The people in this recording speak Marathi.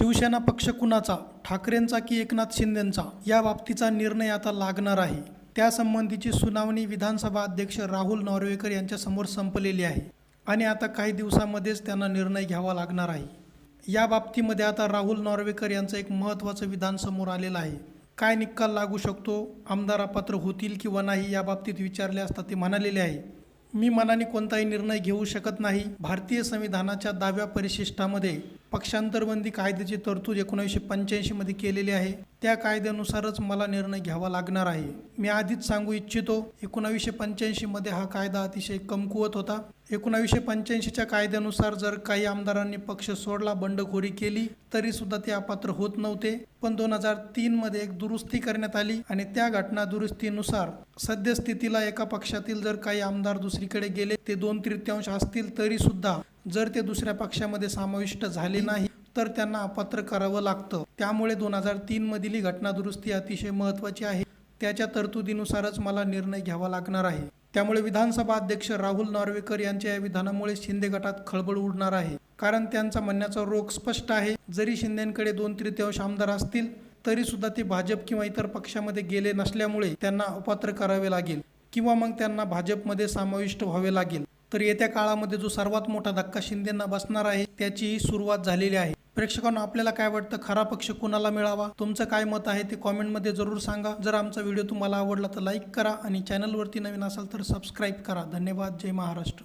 शिवसेना पक्ष कुणाचा ठाकरेंचा की एकनाथ शिंदेंचा या बाबतीचा निर्णय आता लागणार आहे. त्यासंबंधीची सुनावणी विधानसभा अध्यक्ष राहुल नॉर्वेकर यांच्यासमोर संपलेली आहे आणि आता काही दिवसामध्येच त्यांना निर्णय घ्यावा लागणार आहे. या बाबतीमध्ये आता राहुल नॉर्वेकर यांचं एक महत्त्वाचं विधान समोर आलेलं आहे. काय निकाल लागू शकतो आमदार अपात्र होतील किंवा नाही या बाबतीत विचारले असता ते म्हणालेले आहे. मी मनाने कोणताही निर्णय घेऊ शकत नाही. भारतीय संविधानाच्या दहाव्या परिशिष्टामध्ये पक्षांतरबंदी कायद्याची तरतूद एकोणीसशे पंच्याऐंशीमध्ये केलेली आहे. त्या कायद्यानुसारच मला निर्णय घ्यावा लागणार आहे. मी आधीच सांगू इच्छितो एकोणावीसशे पंच्याऐंशीमध्ये हा कायदा अतिशय कमकुवत होता. एकोणावीसशे पंच्याऐंशीच्या कायद्यानुसार जर काही आमदारांनी पक्ष सोडला बंडखोरी केली तरी सुद्धा ते अपात्र होत नव्हते. पण दोन हजार तीनमध्ये एक दुरुस्ती करण्यात आली आणि त्या घटना दुरुस्तीनुसार सद्यस्थितीला एका पक्षातील जर काही आमदार दुसरीकडे गेले ते दोन तृतीयांश असतील तरी सुद्धा जर ते दुसऱ्या पक्षामध्ये समाविष्ट झाले नाही तर त्यांना अपात्र करावं लागतं. त्यामुळे दोन हजार तीन मधील ही घटना दुरुस्ती अतिशय महत्त्वाची आहे. त्याच्या तरतुदीनुसारच मला निर्णय घ्यावा लागणार आहे. त्यामुळे विधानसभा अध्यक्ष राहुल नार्वेकर यांच्या या विधानामुळे शिंदे गटात खळबळ उडणार आहे. कारण त्यांचा म्हणण्याचा रोग स्पष्ट आहे. जरी शिंदेकडे दोन तृतीयांश आमदार असतील तरी सुद्धा ते भाजप किंवा इतर पक्षामध्ये गेले नसल्यामुळे त्यांना अपात्र करावे लागेल किंवा मग त्यांना भाजपमध्ये समाविष्ट व्हावे लागेल. तर येत्या काळामध्ये जो सर्वात मोठा धक्का शिंदेना बसणार आहे त्याचीही सुरुवात झालेली आहे. प्रेक्षकांना आपल्याला काय वाटतं? खरा पक्ष कुणाला मिळावा? तुमचं काय मत आहे ते कॉमेंटमध्ये जरूर सांगा. जर आमचा व्हिडिओ तुम्हाला आवडला तर लाईक करा आणि चॅनलवरती नवीन असाल तर सबस्क्राईब करा. धन्यवाद. जय महाराष्ट्र.